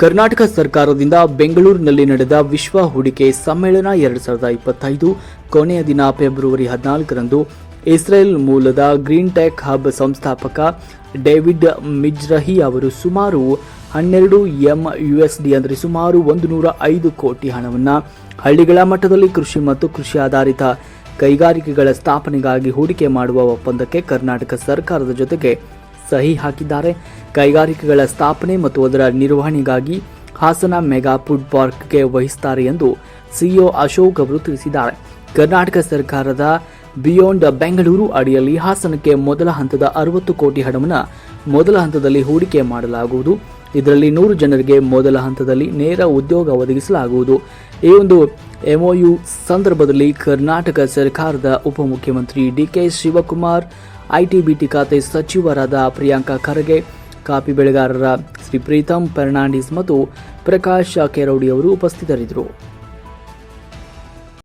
ಕರ್ನಾಟಕ ಸರ್ಕಾರದಿಂದ ಬೆಂಗಳೂರಿನಲ್ಲಿ ನಡೆದ ವಿಶ್ವ ಹೂಡಿಕೆ ಸಮ್ಮೇಳನ ಎರಡು ಸಾವಿರದ ಇಪ್ಪತ್ತೈದು ಕೊನೆಯ ದಿನ ಫೆಬ್ರವರಿ ಹದಿನಾಲ್ಕರಂದು ಇಸ್ರೇಲ್ ಮೂಲದ ಗ್ರೀನ್ ಟೆಕ್ ಹಬ್ ಸಂಸ್ಥಾಪಕ ಡೇವಿಡ್ ಮಿಜ್ರಹಿ ಅವರು ಸುಮಾರು ಹನ್ನೆರಡು ಎಂ ಡಿ ಅಂದರೆ ಸುಮಾರು ಒಂದು ನೂರ ಐದು ಕೋಟಿ ಹಣವನ್ನು ಹಳ್ಳಿಗಳ ಮಟ್ಟದಲ್ಲಿ ಕೃಷಿ ಮತ್ತು ಕೃಷಿ ಆಧಾರಿತ ಕೈಗಾರಿಕೆಗಳ ಸ್ಥಾಪನೆಗಾಗಿ ಹೂಡಿಕೆ ಮಾಡುವ ಒಪ್ಪಂದಕ್ಕೆ ಕರ್ನಾಟಕ ಸರ್ಕಾರದ ಜೊತೆಗೆ ಸಹಿ ಹಾಕಿದ್ದಾರೆ. ಕೈಗಾರಿಕೆಗಳ ಸ್ಥಾಪನೆ ಮತ್ತು ಅದರ ನಿರ್ವಹಣೆಗಾಗಿ ಹಾಸನ ಮೆಗಾ ಫುಡ್ ಪಾರ್ಕ್ಗೆ ವಹಿಸುತ್ತಾರೆ ಎಂದು ಸಿಇಒ ಅಶೋಕ್ ಅವರು ತಿಳಿಸಿದ್ದಾರೆ. ಕರ್ನಾಟಕ ಸರ್ಕಾರದ ಬಿಯಾಂಡ್ ಬೆಂಗಳೂರು ಅಡಿಯಲ್ಲಿ ಹಾಸನಕ್ಕೆ ಮೊದಲ ಹಂತದ ಅರವತ್ತು ಕೋಟಿ ಹಣವನ್ನು ಮೊದಲ ಹಂತದಲ್ಲಿ ಹೂಡಿಕೆ ಮಾಡಲಾಗುವುದು. ಇದರಲ್ಲಿ ನೂರು ಜನರಿಗೆ ಮೊದಲ ಹಂತದಲ್ಲಿ ನೇರ ಉದ್ಯೋಗ ಒದಗಿಸಲಾಗುವುದು. ಈ ಒಂದು ಎಂಒಯು ಸಂದರ್ಭದಲ್ಲಿ ಕರ್ನಾಟಕ ಸರ್ಕಾರದ ಉಪಮುಖ್ಯಮಂತ್ರಿ ಡಿಕೆ ಶಿವಕುಮಾರ್ ಐಟಿಬಿಟಿ ಖಾತೆ ಸಚಿವರಾದ ಪ್ರಿಯಾಂಕಾ ಖರ್ಗೆ ಕಾಫಿ ಬೆಳೆಗಾರರ ಶ್ರೀ ಪ್ರೀತಂ ಫರ್ನಾಂಡಿಸ್ ಮತ್ತು ಪ್ರಕಾಶ್ ಕೆರೌಡಿ ಅವರು ಉಪಸ್ಥಿತರಿದ್ದರು.